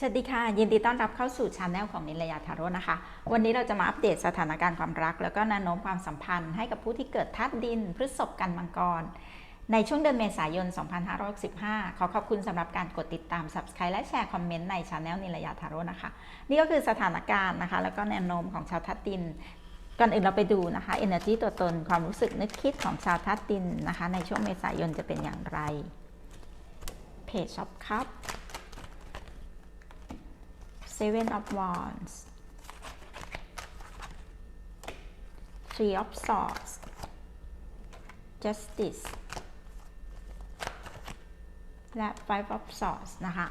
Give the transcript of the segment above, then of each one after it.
สวัสดีค่ะ ยินดีต้อนรับเข้าสู่ช anel ของนิลยาทาโร่นะคะ วันนี้เราจะมาอัปเดตสถานการณ์ความรัก แล้วก็แนวโน้มความสัมพันธ์ให้กับผู้ที่เกิดธาตุดิน พฤษภกันมังกร ในช่วงเดือนเมษายน 2565 ขอขอบคุณสำหรับการกดติดตาม subscribe และแชร์คอมเมนต์ในช anel นิลยาทาโร่นะคะ นี่ก็คือสถานการณ์นะคะ แล้วก็แนวโน้มของชาวธาตุดินก่อนอื่นเราไปดูนะคะ energy ตัวตนความรู้สึกนึกคิดของชาวธาตุดินนะคะ ในช่วงเมษายนจะเป็นอย่างไร Page of Cups Seven of Wands Three of Swords Justice และ Five of Swords นะคะ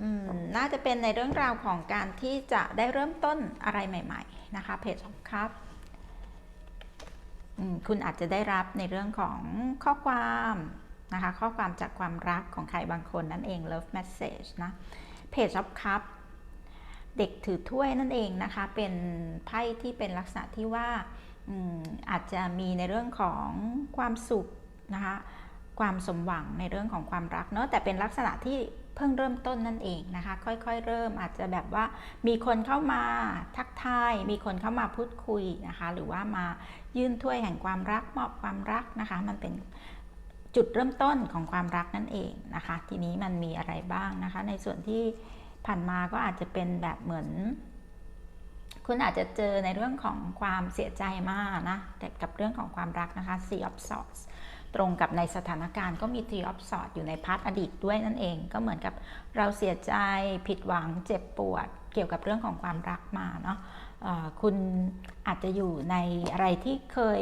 อืมน่าจะเป็นในเรื่องราวของการที่จะได้เริ่มต้นอะไรใหม่ ๆ นะคะ Page of Cups อืมคุณอาจจะได้รับในเรื่องของข้อความนะคะ ข้อความจากความรักของใครบางคนนั่นเอง love message นะ Page of Cup เด็กถือถ้วยนั่นเองนะคะ เป็นไพ่ที่เป็นลักษณะที่ว่าอาจจะมีในเรื่องของความสุขนะคะความสมหวังในเรื่องของความรักเนาะแต่เป็นลักษณะที่เพิ่งเริ่มต้นนั่นเองนะคะ ค่อยๆ เริ่มอาจจะแบบว่ามีคนเข้ามาทักทาย มีคนเข้ามาพูดคุยนะคะ หรือว่ามายื่นถ้วยแห่งความรักมอบความรักนะคะ มันเป็นจุดเริ่มต้นของความรักนั่นเองนะคะ ทีนี้มันมีอะไรบ้างนะคะ ในส่วนที่ ผ่านมาก็อาจจะเป็นแบบเหมือน คุณอาจจะเจอในเรื่องของความเสียใจมากนะแต่กับเรื่องของความรักนะคะ Sea of Swords ตรงกับในสถานการณ์ก็มี Three of Swords อยู่ในพาร์ทอดีตด้วยนั่นเอง ก็เหมือนกับเราเสียใจผิดหวังเจ็บปวด เกี่ยวกับเรื่องของความรักมาเนาะคุณอาจจะอยู่ในอะไรที่เคย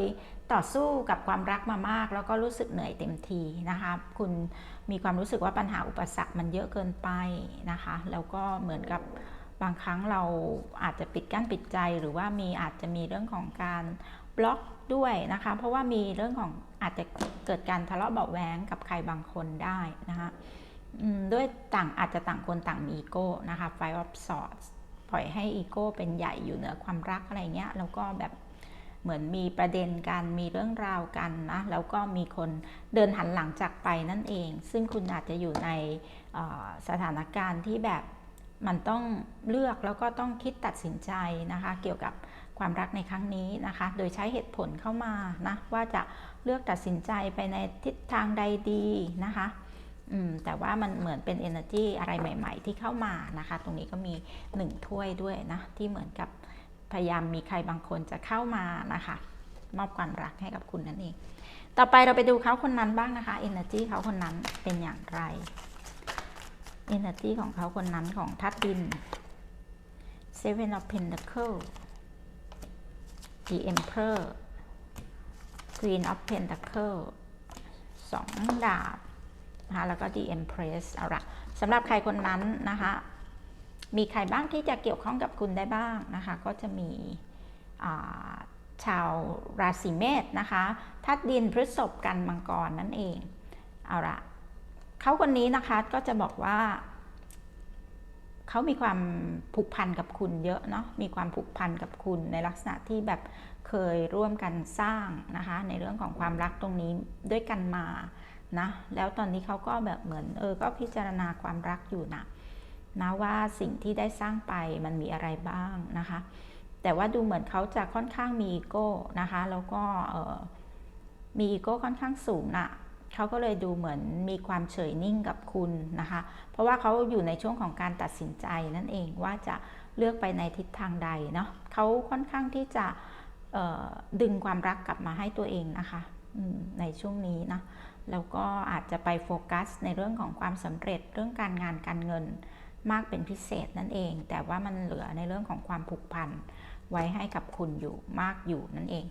ต่อสู้กับความรักมามาก แล้วก็รู้สึกเหนื่อยเต็มทีนะคะ คุณมีความรู้สึกว่าปัญหาอุปสรรคมันเยอะเกินไปนะคะ แล้วก็เหมือนกับบางครั้งเราอาจจะปิดกั้นปิดใจหรือว่ามีอาจจะมีเรื่องของการบล็อกด้วยนะคะ เพราะว่ามีเรื่องของอาจจะเกิดการทะเลาะเบาแหวงกับใครบางคนได้นะคะด้วยต่างอาจจะต่างคนต่างมีอีโก้นะคะ Five of Swords ปล่อยให้อีโก้เป็นใหญ่อยู่เหนือความรักอะไรเงี้ยแล้วก็แบบ เหมือนมีประเด็นกันมีเรื่องราวกันนะแล้วก็มีคนเดินหันหลังจากไปนั่นเอง ซึ่งคุณอาจจะอยู่ในสถานการณ์ที่แบบมันต้องเลือกแล้วก็ต้องคิดตัดสินใจนะคะ เกี่ยวกับความรักในครั้งนี้นะคะ โดยใช้เหตุผลเข้ามานะว่าจะเลือกตัดสินใจไปในทิศทางใดดีนะคะแต่ว่ามันเหมือนเป็น energy อะไรใหม่ ๆ ที่เข้ามานะคะ ตรงนี้ก็มีหนึ่งถ้วยด้วยนะ ที่เหมือนกับ พยายามมีใครบางคนจะเข้ามานะคะ มอบความรักให้กับคุณนั่นเอง ต่อไปเราไปดูเขาคนนั้นบ้างนะคะ energy เขาคนนั้นเป็นอย่างไร energy ของเขาคนนั้นของทัดดิน seven of pentacle the emperor queen of pentacle สองดาบนะคะแล้วก็ the empress เอาละสำหรับใครคนนั้นนะคะ มีใครบ้างที่จะเกี่ยวข้องกับคุณได้บ้างนะคะ ก็จะมีชาวราศีเมษนะคะทัดดินพฤษภกันมังกรนั่นเอง เอาละเขาคนนี้นะคะก็จะบอกว่า เขามีความผูกพันกับคุณเยอะเนาะ มีความผูกพันกับคุณในลักษณะที่แบบเคยร่วมกันสร้างนะคะ ในเรื่องของความรักตรงนี้ด้วยกันมานะ แล้วตอนนี้เขาก็แบบเหมือนเออ ก็พิจารณาความรักอยู่นะ นะว่าสิ่งที่ได้สร้างไปมันมีอะไรบ้างนะคะ แต่ว่าดูเหมือนเขาจะค่อนข้างมีอีโก้นะคะ แล้วก็มีอีโก้ค่อนข้างสูงนะเขาก็เลยดูเหมือนมีความเฉยนิ่งกับคุณนะคะ เพราะว่าเขาอยู่ในช่วงของการตัดสินใจนั่นเองว่าจะเลือกไปในทิศทางใดเนาะเขาค่อนข้างที่จะดึงความรักกลับมาให้ตัวเองนะคะในช่วงนี้นะแล้วก็อาจจะไปโฟกัสในเรื่องของความสำเร็จเรื่องการงานการเงิน มากเป็นพิเศษนั่นเอง แต่ว่ามันเหลือในเรื่องของความผูกพันไว้ให้กับคุณอยู่มากอยู่นั่นเอง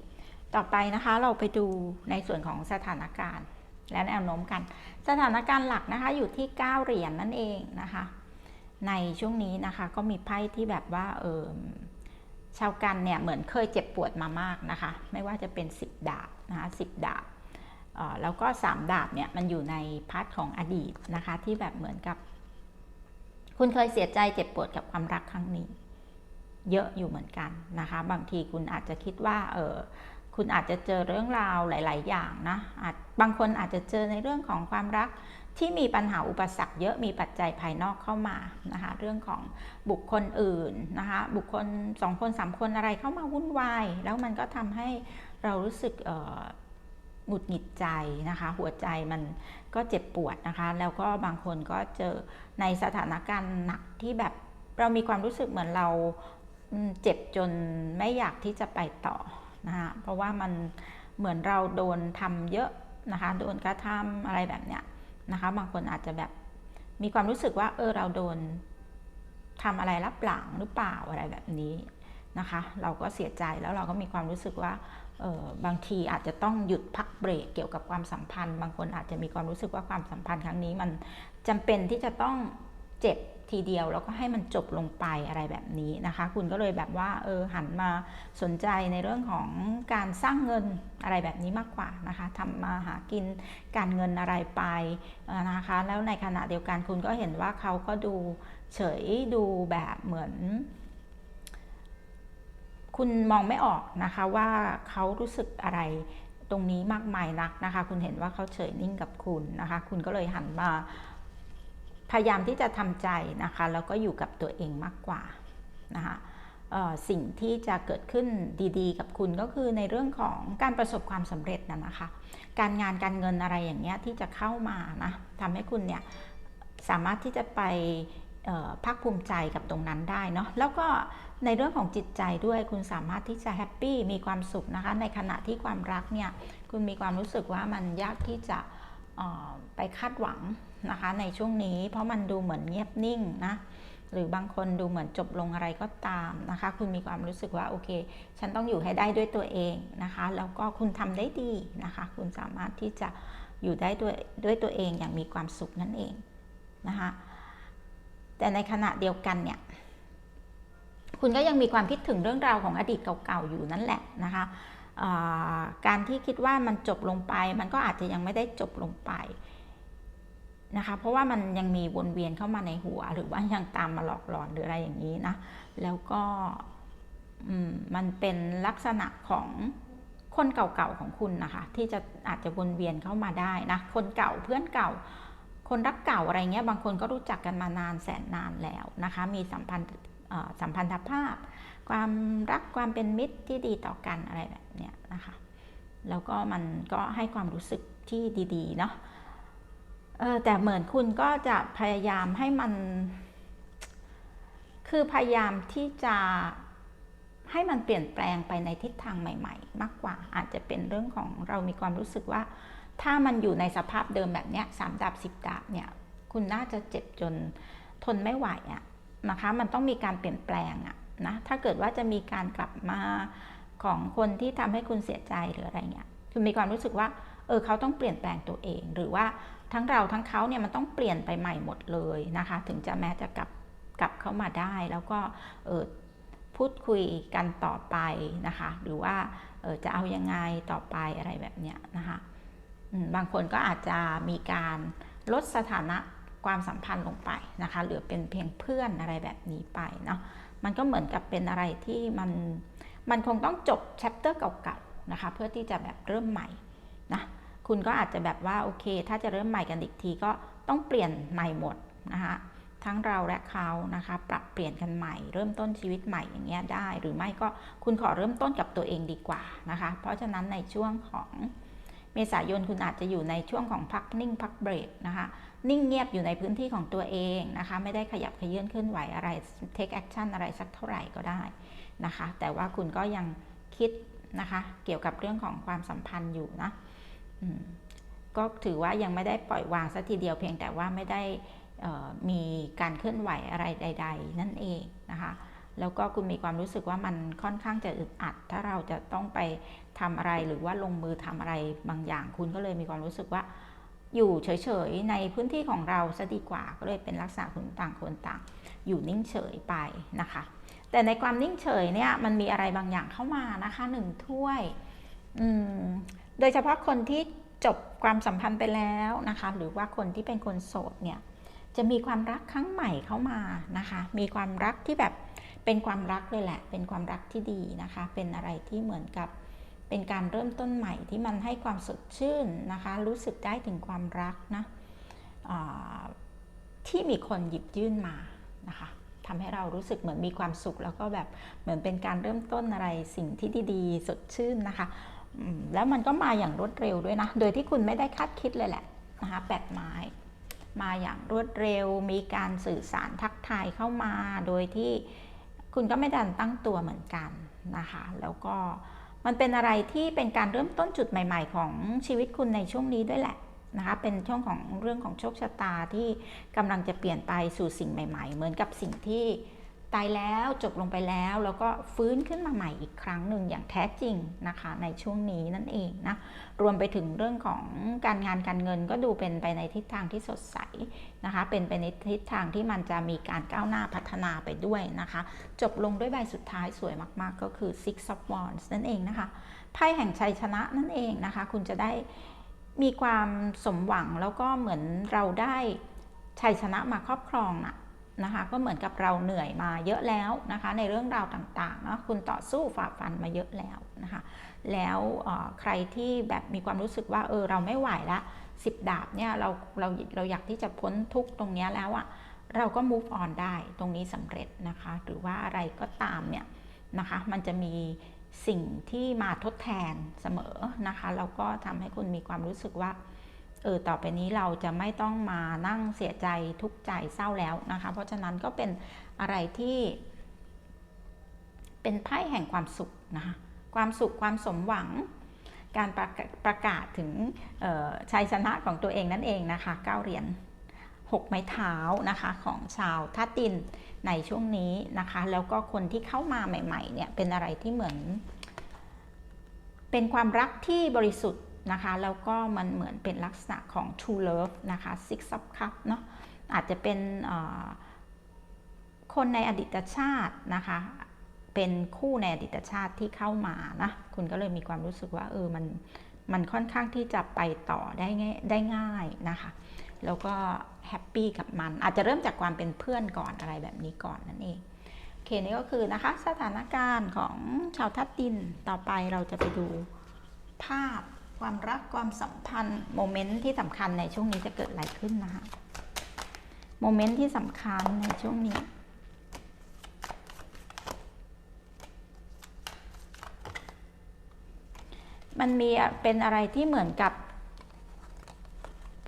ต่อไปนะคะเราไปดูในส่วนของสถานการณ์ และแนวโน้มกัน สถานการณ์หลักนะคะอยู่ที่ 9 เหรียญนนั่นเองนะคะ ในช่วงนี้นะคะก็มีไพ่ที่แบบว่าเออชาวกันเนี่ยเหมือนเคยเจ็บปวดมามากนะคะ ไม่ว่าจะเป็น 10 ดาบนะคะสิดาบแล้วก็ 3 ดาบเนี่ยมันอยู่ในพาร์ทของอดีตนะคะที่แบบเหมือนกับ คุณเคยเสียใจเจ็บปวดกับความรักครั้งนี้ เยอะอยู่เหมือนกันนะคะ บางทีคุณอาจจะคิดว่า เออคุณอาจจะเจอเรื่องราวหลาย ๆ อย่างนะาบางคนอาจจะเจอในเรื่องของความรักที่มีปัญหาอุปสรรคเยอะมีปัจจัยภายนอกเข้ามานะคะเรื่องของบุคคลอื่นนะคะบุคคลสองคนสามคนอะไรเข้ามาวุ่นวาย แล้วมันก็ทำให้เรารู้สึก หงุดหงิดใจนะคะ หัวใจมันก็เจ็บปวดนะคะ แล้วก็บางคนก็เจอในสถานการณ์หนักที่แบบเรามีความรู้สึกเหมือนเราเจ็บจนไม่อยากที่จะไปต่อนะคะเพราะว่ามันเหมือนเราโดนทำเยอะนะคะ โดนกระทำอะไรแบบเนี้ยนะคะ บางคนอาจจะแบบมีความรู้สึกว่า เออเราโดนทำอะไรรับหลังหรือเปล่าอะไรแบบนี้นะคะ เราก็เสียใจแล้วเราก็มีความรู้สึกว่า บางทีอาจจะต้องหยุดพักเบรกเกี่ยวกับความสัมพันธ์ บางคนอาจจะมีความรู้สึกว่าความสัมพันธ์ครั้งนี้มันจำเป็นที่จะต้องเจ็บทีเดียวแล้วก็ให้มันจบลงไปอะไรแบบนี้นะคะ คุณก็เลยแบบว่าเออหันมาสนใจในเรื่องของการสร้างเงินอะไรแบบนี้มากกว่านะคะทำมาหากินการเงินอะไรไปนะคะ แล้วในขณะเดียวกันคุณก็เห็นว่าเขาก็ดูเฉยดูแบบเหมือน คุณมองไม่ออกนะคะว่าเขารู้สึกอะไรตรงนี้มากมายนักนะคะ คุณเห็นว่าเขาเฉยนิ่งกับคุณนะคะ คุณก็เลยหันมา พยายามที่จะทำใจนะคะ แล้วก็อยู่กับตัวเองมากกว่านะคะสิ่งที่จะเกิดขึ้นดีๆ กับคุณก็คือในเรื่องของการประสบความสำเร็จนะนะคะ การงานการเงินอะไรอย่างเงี้ยที่จะเข้ามานะทำให้คุณเนี่ยสามารถที่จะไป ภาคภูมิใจกับตรงนั้นได้เนาะแล้วก็ในเรื่องของจิตใจด้วยคุณสามารถที่จะแฮปปี้มีความสุขนะคะในขณะที่ความรักเนี่ยคุณมีความรู้สึกว่ามันยากที่จะไปคาดหวังนะคะในช่วงนี้ เพราะมันดูเหมือนเงียบนิ่งนะหรือบางคนดูเหมือนจบลงอะไรก็ตามนะคะ คุณมีความรู้สึกว่าโอเค ฉันต้องอยู่ให้ได้ด้วยตัวเองนะคะ แล้วก็คุณทำได้ดีนะคะ คุณสามารถที่จะอยู่ได้ด้วยด้วยตัวเองอย่างมีความสุขนั่นเองนะคะ แต่ในขณะเดียวกันเนี่ยคุณก็ยังมีความคิดถึงเรื่องราวของอดีตเก่าๆอยู่นั่นแหละนะคะการที่คิดว่ามันจบลงไป มันก็อาจจะยังไม่ได้จบลงไปนะคะเพราะว่ามันยังมีวนเวียนเข้ามาในหัว หรือว่ายังตามมาหลอกหลอนหรืออะไรอย่างนี้นะแล้วก็มันเป็นลักษณะของคนเก่าๆของคุณนะคะ ที่จะอาจจะวนเวียนเข้ามาได้นะคนเก่าเพื่อนเก่า คนรักเก่าอะไรเงี้ยบางคนก็รู้จักกันมานานแสนนานแล้วนะคะ มีสัมพันธ์สัมพันธภาพ ความรักความเป็นมิตรที่ดีต่อกันอะไรแบบเนี้ยนะคะ แล้วก็มันก็ให้ความรู้สึกที่ดีๆเนาะเออแต่เหมือนคุณก็จะพยายามให้มัน คือพยายามที่จะให้มันเปลี่ยนแปลงไปในทิศทางใหม่ ๆ มากกว่าอาจจะเป็นเรื่องของเรามีความรู้สึกว่า ถ้ามันอยู่ในสภาพเดิมแบบเนี้ยสามดาบสิบดาบเนี่ย คุณน่าจะเจ็บจนทนไม่ไหวอะนะคะ มันต้องมีการเปลี่ยนแปลงอะนะ ถ้าเกิดว่าจะมีการกลับมาของคนที่ทำให้คุณเสียใจหรืออะไรเงี้ยคือมีความรู้สึกว่า เออเขาต้องเปลี่ยนแปลงตัวเอง หรือว่าทั้งเราทั้งเขาเนี่ยมันต้องเปลี่ยนไปใหม่หมดเลยนะคะ ถึงจะแม้จะกลับกลับเข้ามาได้ แล้วก็เออพูดคุยกันต่อไปนะคะ หรือว่าเออจะเอายังไงต่อไปอะไรแบบเนี้ยนะคะ บางคนก็อาจจะมีการลดสถานะความสัมพันธ์ลงไปนะคะ เหลือเป็นเพียงเพื่อนอะไรแบบนี้ไปเนาะ มันก็เหมือนกับเป็นอะไรที่มัน มันคงต้องจบแชปเตอร์เก่าๆนะคะ เพื่อที่จะแบบเริ่มใหม่นะ คุณก็อาจจะแบบว่าโอเค ถ้าจะเริ่มใหม่กันอีกทีก็ต้องเปลี่ยนใหม่หมดนะคะทั้งเราและเขานะคะ ปรับเปลี่ยนกันใหม่ เริ่มต้นชีวิตใหม่อย่างเงี้ยได้ หรือไม่ก็คุณขอเริ่มต้นกับตัวเองดีกว่านะคะ เพราะฉะนั้นในช่วงของ เมษายนคุณอาจจะอยู่ในช่วงของพักนิ่งพักเบรกนะคะนิ่งเงียบอยู่ในพื้นที่ของตัวเองนะคะไม่ได้ขยับขยื่นเคลื่อนไหวอะไร take action อะไรสักเท่าไหร่ก็ได้นะคะแต่ว่าคุณก็ยังคิดนะคะเกี่ยวกับเรื่องของความสัมพันธ์อยู่นะก็ถือว่ายังไม่ได้ปล่อยวางสัทีเดียวเพียงแต่ว่าไม่ได้มีการเคลื่อนไหวอะไรใด ๆ นั่นเองนะคะแล้วก็คุณมีความรู้สึกว่ามันค่อนข้างจะอึดอัด ถ้าเราจะต้องไป ทำอะไรหรือว่าลงมือทำอะไรบางอย่าง คุณก็เลยมีความรู้สึกว่า อยู่เฉยๆในพื้นที่ของเราซะดีกว่าก็เลยเป็นลักษณะคุณต่างคนต่าง อยู่นิ่งเฉยไปนะคะ แต่ในความนิ่งเฉยเนี่ยมันมีอะไรบางอย่างเข้ามานะคะหนึ่งถ้วยโดยเฉพาะคนที่จบความสัมพันธ์ไปแล้วนะคะ หรือว่าคนที่เป็นคนโสดเนี่ยจะมีความรักครั้งใหม่เข้ามานะคะ มีความรักที่แบบเป็นความรักเลยแหละ เป็นความรักที่ดีนะคะ เป็นอะไรที่เหมือนกับ เป็นการเริ่มต้นใหม่ที่มันให้ความสดชื่นนะคะ รู้สึกได้ถึงความรักนะที่มีคนหยิบยื่นมานะคะทำให้เรารู้สึกเหมือนมีความสุข แล้วก็แบบเหมือนเป็นการเริ่มต้นอะไรสิ่งที่ดีๆ สดชื่นนะคะแล้วมันก็มาอย่างรวดเร็วด้วยนะ โดยที่คุณไม่ได้คาดคิดเลยแหละนะคะแปดไม้มาอย่างรวดเร็ว มีการสื่อสารทักทายเข้ามา โดยที่คุณก็ไม่ดันตั้งตัวเหมือนกันนะคะ แล้วก็ มันเป็นอะไรที่เป็นการเริ่มต้นจุดใหม่ ๆ ของชีวิตคุณในช่วงนี้ด้วยแหละนะคะเป็นช่วงของเรื่องของโชคชะตาที่กำลังจะเปลี่ยนไปสู่สิ่งใหม่ ๆ เหมือนกับสิ่งที่ ตายแล้วจบลงไปแล้ว แล้วก็ฟื้นขึ้นมาใหม่อีกครั้งหนึ่งอย่างแท้จริงนะคะ ในช่วงนี้นั่นเองนะรวมไปถึงเรื่องของการงานการเงินก็ดูเป็นไปในทิศทางที่สดใสนะคะ เป็นไปในทิศทางที่มันจะมีการก้าวหน้าพัฒนาไปด้วยนะคะ จบลงด้วยใบสุดท้ายสวยมากๆ ก็คือ Six of Wands นั่นเองนะคะไพ่แห่งชัยชนะนั่นเองนะคะ คุณจะได้มีความสมหวังแล้วก็เหมือนเราได้ชัยชนะมาครอบครองน่ะ นะคะก็เหมือนกับเราเหนื่อยมาเยอะแล้วนะคะ ในเรื่องราวต่างๆนะคุณต่อสู้ฝ่าฟันมาเยอะแล้วนะคะ แล้วใครที่แบบมีความรู้สึกว่าเออเราไม่ไหวละสิบดาบเนี่ยเราเราเราอยากที่จะพ้นทุกตรงนี้แล้วอะเราก็ move on ได้ตรงนี้สำเร็จนะคะ หรือว่าอะไรก็ตามเนี่ยนะคะ มันจะมีสิ่งที่มาทดแทนเสมอนะคะแล้วก็ทำให้คุณมีความรู้สึกว่า เออต่อไปนี้เราจะไม่ต้องมานั่งเสียใจทุกข์ใจเศร้าแล้วนะคะ เพราะฉะนั้นก็เป็นอะไรที่ เป็นไพ่แห่งความสุขนะคะความสุขความสมหวัง การประประกาศถึงชัยชนะของตัวเองนั่นเองนะคะเก้าเหรียญ6 ไม้เท้านะคะของชาวทัตินในช่วงนี้นะคะ แล้วก็คนที่เข้ามาใหม่ๆเนี่ยเป็นอะไรที่เหมือน เป็นความรักที่บริสุทธิ์ นะคะแล้วก็มันเหมือนเป็นลักษณะของ true love นะคะ six of cup เนาะอาจจะเป็นคนในอดีตชาตินะคะ เป็นคู่ในอดีตชาติที่เข้ามานะคุณก็เลยมีความรู้สึกว่าเออมันมันค่อนข้างที่จะไปต่อได้ง่ายได้ง่ายนะคะ แล้วก็แฮปปี้กับมัน อาจจะเริ่มจากความเป็นเพื่อนก่อนอะไรแบบนี้ก่อนนั่นเองโอเคนี่ก็คือนะคะสถานการณ์ของชาวทัดดินต่อไปเราจะไปดูภาพ ความรักความสัมพันธ์โมเมนต์ที่สำคัญในช่วงนี้จะเกิดอะไรขึ้นนะคะโมเมนต์ที่สำคัญในช่วงนี้ มันมีเป็นอะไรที่เหมือนกับ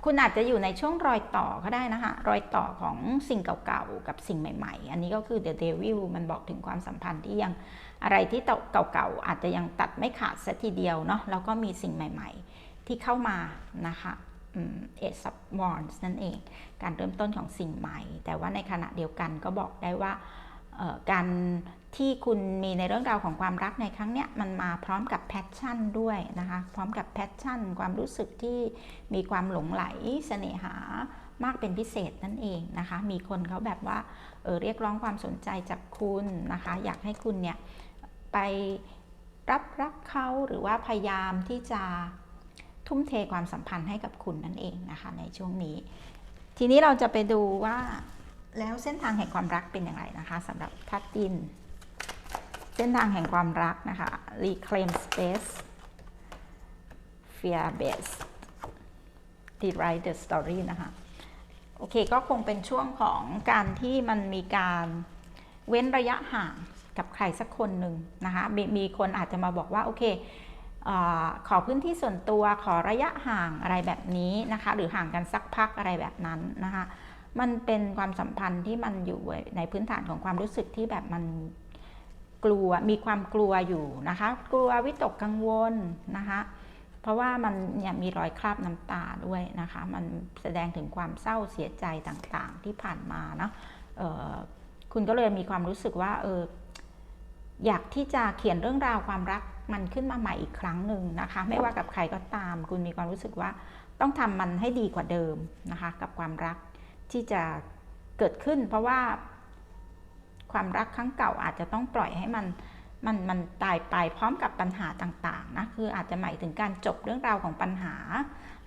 คุณอาจจะอยู่ในช่วงรอยต่อก็ได้นะคะ รอยต่อของสิ่งเก่าๆ กับสิ่งใหม่ๆ อันนี้ก็คือ The Devil มันบอกถึงความสัมพันธ์ที่ยังอะไรที่เก่าๆ อาจจะยังตัดไม่ขาดสัทีเดียวเนาะแล้วก็มีสิ่งใหม่ๆ ที่เข้ามานะคะเอซับวอนส์นั่นเอง การเริ่มต้นของสิ่งใหม่ แต่ว่าในขณะเดียวกันก็บอกได้ว่า การที่คุณมีในเรื่องราวของความรักในครั้งเนี้ยมันมาพร้อมกับแพชชั่นด้วยนะคะพร้อมกับแพชชั่น ความรู้สึกที่มีความหลงไหลเสน่หามากเป็นพิเศษนั่นเองนะคะ มีคนเขาแบบว่าเออเรียกร้องความสนใจจากคุณนะคะ อยากให้คุณเนี่ยไปรับรักเขาหรือว่าพยายามที่จะทุ่มเทความสัมพันธ์ให้กับคุณนั่นเองนะคะ ในช่วงนี้ ทีนี้เราจะไปดูว่า แล้วเส้นทางแห่งความรักเป็นอย่างไรนะคะสำหรับทัดดิน เส้นทางแห่งความรักนะคะ reclaim space fear based rewrite the story นะคะโอเคก็คงเป็นช่วงของการที่มันมีการเว้นระยะห่างกับใครสักคนหนึ่งนะคะมมีคนอาจจะมาบอกว่า โอเคอขอพื้นที่ส่วนตัวขอระยะห่างอะไรแบบนี้นะคะ หรือห่างกันสักพักอะไรแบบนั้นนะคะ มันเป็นความสัมพันธ์ที่มันอยู่ในพื้นฐานของความรู้สึกที่แบบมันกลัวมีความกลัวอยู่นะคะ กลัววิตกกังวลนะคะเพราะว่ามันเนี่ยมีรอยคราบน้ำตาด้วยนะคะ มันแสดงถึงความเศร้าเสียใจต่างๆที่ผ่านมาเนาะคุณก็เลยมีความรู้สึกว่าเอออยากที่จะเขียนเรื่องราวความรักมันขึ้นมาใหม่อีกครั้งหนึ่งนะคะ ไม่ว่ากับใครก็ตาม คุณมีความรู้สึกว่าต้องทำมันให้ดีกว่าเดิมนะคะ กับความรัก ที่จะเกิดขึ้น เพราะว่าความรักครั้งเก่าอาจจะต้องปล่อยให้มันมันมันตายไปพร้อมกับปัญหาต่างๆนะคืออาจจะหมายถึงการจบเรื่องราวของปัญหา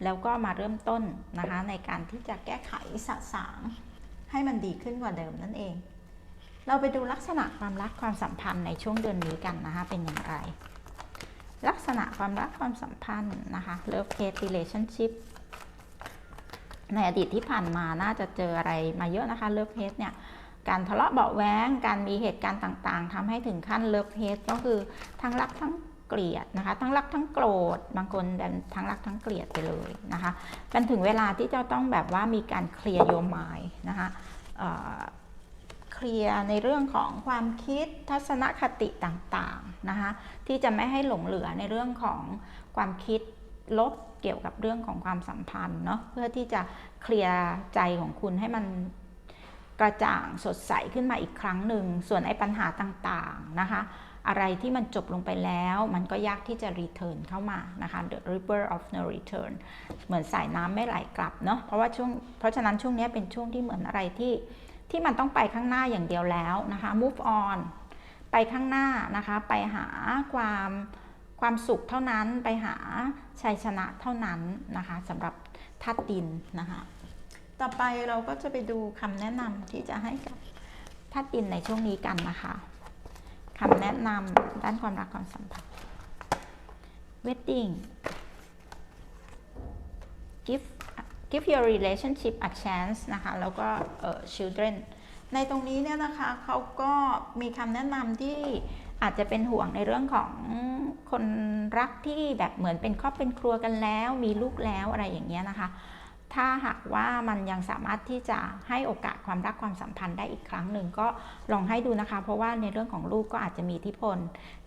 แล้วก็มาเริ่มต้นนะคะในการที่จะแก้ไขสะสางให้มันดีขึ้นกว่าเดิมนั่นเอง เราไปดูลักษณะความรักความสัมพันธ์ในช่วงเดือนนี้กันนะคะเป็นอย่างไร ลักษณะความรักความสัมพันธ์นะคะ love hate relationship ในอดีตที่ผ่านมาน่าจะเจออะไรมาเยอะนะคะเลิฟเฮดเนี่ยการทะเลาะเบาแว้งการมีเหตุการณ์ต่างๆทำให้ถึงขั้นเลิฟเฮดก็คือทั้งรักทั้งเกลียดนะคะ ทั้งรักทั้งโกรธ บางคนทั้งรักทั้งเกลียดไปเลยนะคะเป็นถึงเวลาที่จะต้องแบบว่ามีการเคลียร์โยมาย นะคะเเคลียร์ในเรื่องของความคิดทัศนคติต่างๆนะคะที่จะไม่ให้หลงเหลือในเรื่องของความคิด ลบเกี่ยวกับเรื่องของความสัมพันธ์เนาะเพื่อที่จะเคลียร์ใจของคุณให้มันกระจ่างสดใสขึ้นมาอีกครั้งหนึ่ง ส่วนไอ้ปัญหาต่างๆนะคะ อะไรที่มันจบลงไปแล้วมันก็ยากที่จะรีเทิร์นเข้ามานะคะ the river of no return เหมือนสายน้ำไม่ไหลกลับเนาะเพราะว่าช่วงเพราะฉะนั้นช่วงนี้เป็นช่วงที่เหมือนอะไรที่ที่มันต้องไปข้างหน้าอย่างเดียวแล้วนะคะ move on ไปข้างหน้านะคะ ไปหาความ ความสุขเท่านั้นไปหาชัยชนะเท่านั้นนะคะสำหรับธาตุดินนะคะ ต่อไปเราก็จะไปดูคำแนะนำที่จะให้กับธาตุดินในช่วงนี้กันนะคะคำแนะนำด้านความรักความสัมพันธ์ wedding give give your relationship a chance นะคะแล้วก็ children ในตรงนี้เนี่ยนะคะเขาก็มีคำแนะนำที่ อาจจะเป็นห่วงในเรื่องของคนรักที่แบบเหมือนเป็นครอบเป็นครัวกันแล้ว มีลูกแล้วอะไรอย่างเงี้ยนะคะ ถ้าหากว่ามันยังสามารถที่จะให้โอกาสความรักความสัมพันธ์ได้อีกครั้งหนึ่งก็ลองให้ดูนะคะ เพราะว่าในเรื่องของลูกก็อาจจะมีอิทธิพล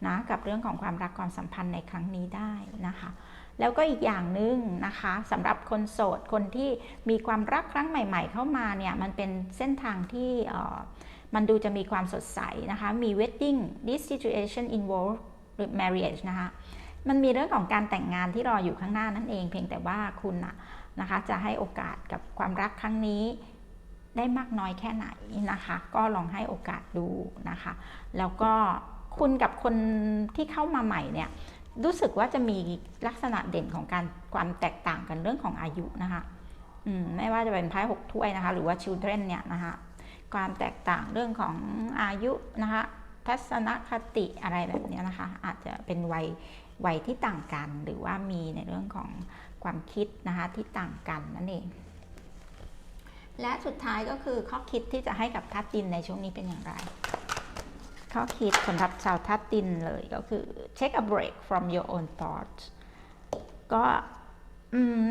นะกับเรื่องของความรักความสัมพันธ์ในครั้งนี้ได้นะคะแล้วก็อีกอย่างหนึ่งนะคะสำหรับคนโสดคนที่มีความรักครั้งใหม่ ๆ เข้ามาเนี่ยมันเป็นเส้นทางที่เอ่อ มันดูจะมีความสดใสนะคะ มี wedding this situation involve marriage นะคะ มันมีเรื่องของการแต่งงานที่รออยู่ข้างหน้านั่นเอง เพียงแต่ว่าคุณนะนะคะ จะให้โอกาสกับความรักครั้งนี้ได้มากน้อยแค่ไหนนะคะ ก็ลองให้โอกาสดูนะคะ แล้วก็คุณกับคนที่เข้ามาใหม่เนี่ยรู้สึกว่าจะมีลักษณะเด่นของการความแตกต่างกันเรื่องของอายุนะคะ อืม ไม่ว่าจะเป็นไพ่หกถ้วยนะคะ หรือว่า children เนี่ยนะคะ ความแตกต่างเรื่องของอายุนะคะทัศนคติอะไรแบบนี้นะคะ อาจจะเป็นวัยวัยที่ต่างกัน หรือว่ามีในเรื่องของความคิดนะคะที่ต่างกันนั่นเอง และสุดท้ายก็คือข้อคิดที่จะให้กับทัดดินในช่วงนี้เป็นอย่างไร ข้อคิดสำหรับชาวทัดดินเลยก็คือ take a break from your own thoughts ก็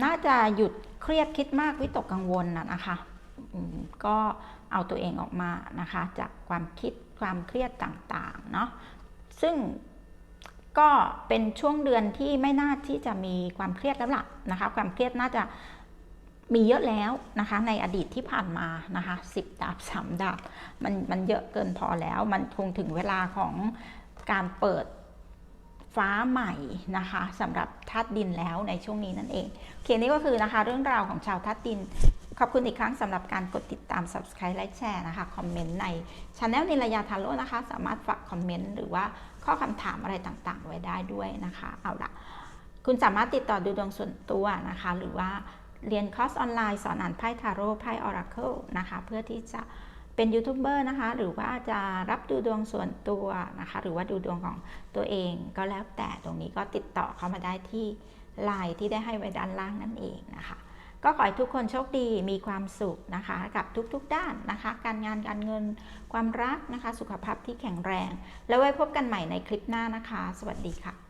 น่าจะหยุดเครียดคิดมากวิตกกังวลนะนะคะก็ เอาตัวเองออกมานะคะ จากความคิดความเครียดต่างๆเนาะซึ่งก็เป็นช่วงเดือนที่ไม่น่าที่จะมีความเครียดแล้วล่ะนะคะ ความเครียดน่าจะมีเยอะแล้วนะคะ ในอดีตที่ผ่านมานะคะสิบดาบสามดาบมันมันเยอะเกินพอแล้ว มันคงถึงเวลาของการเปิดฟ้าใหม่นะคะสำหรับธาตุดินแล้วในช่วงนี้นั่นเองโอเคนี่ก็คือนะคะ เรื่องราวของชาวธาตุดิน ขอบคุณอีกครั้งสำหรับการกดติดตาม subscribe และแชร์นะคะ คอมเมนต์ในช anel นิรยาทาโร่นะคะ สามารถฝากคอมเมนต์หรือว่าข้อคำถามอะไรต่างๆ ไว้ได้ด้วยนะคะ เอาละคุณสามารถติดต่อดูดวงส่วนตัวนะคะ หรือว่าเรียนคอร์สออนไลน์สอนอ่านไพ่ทาโร่ไพ่ออราเคิลนะคะ เพื่อที่จะเป็นยูทูบเบอร์นะคะ หรือว่าจะรับดูดวงส่วนตัวนะคะ หรือว่าดูดวงของตัวเองก็แล้วแต่ตรงนี้ก็ติดต่อเข้ามาได้ที่ไลน์ที่ได้ให้ไว้ด้านล่างนั่นเองนะคะ ก็ขอให้ทุกคนโชคดีมีความสุขนะคะ กับทุกๆด้านนะคะ การงานการเงินความรักนะคะ สุขภาพที่แข็งแรง แล้วไว้พบกันใหม่ในคลิปหน้านะคะ สวัสดีค่ะ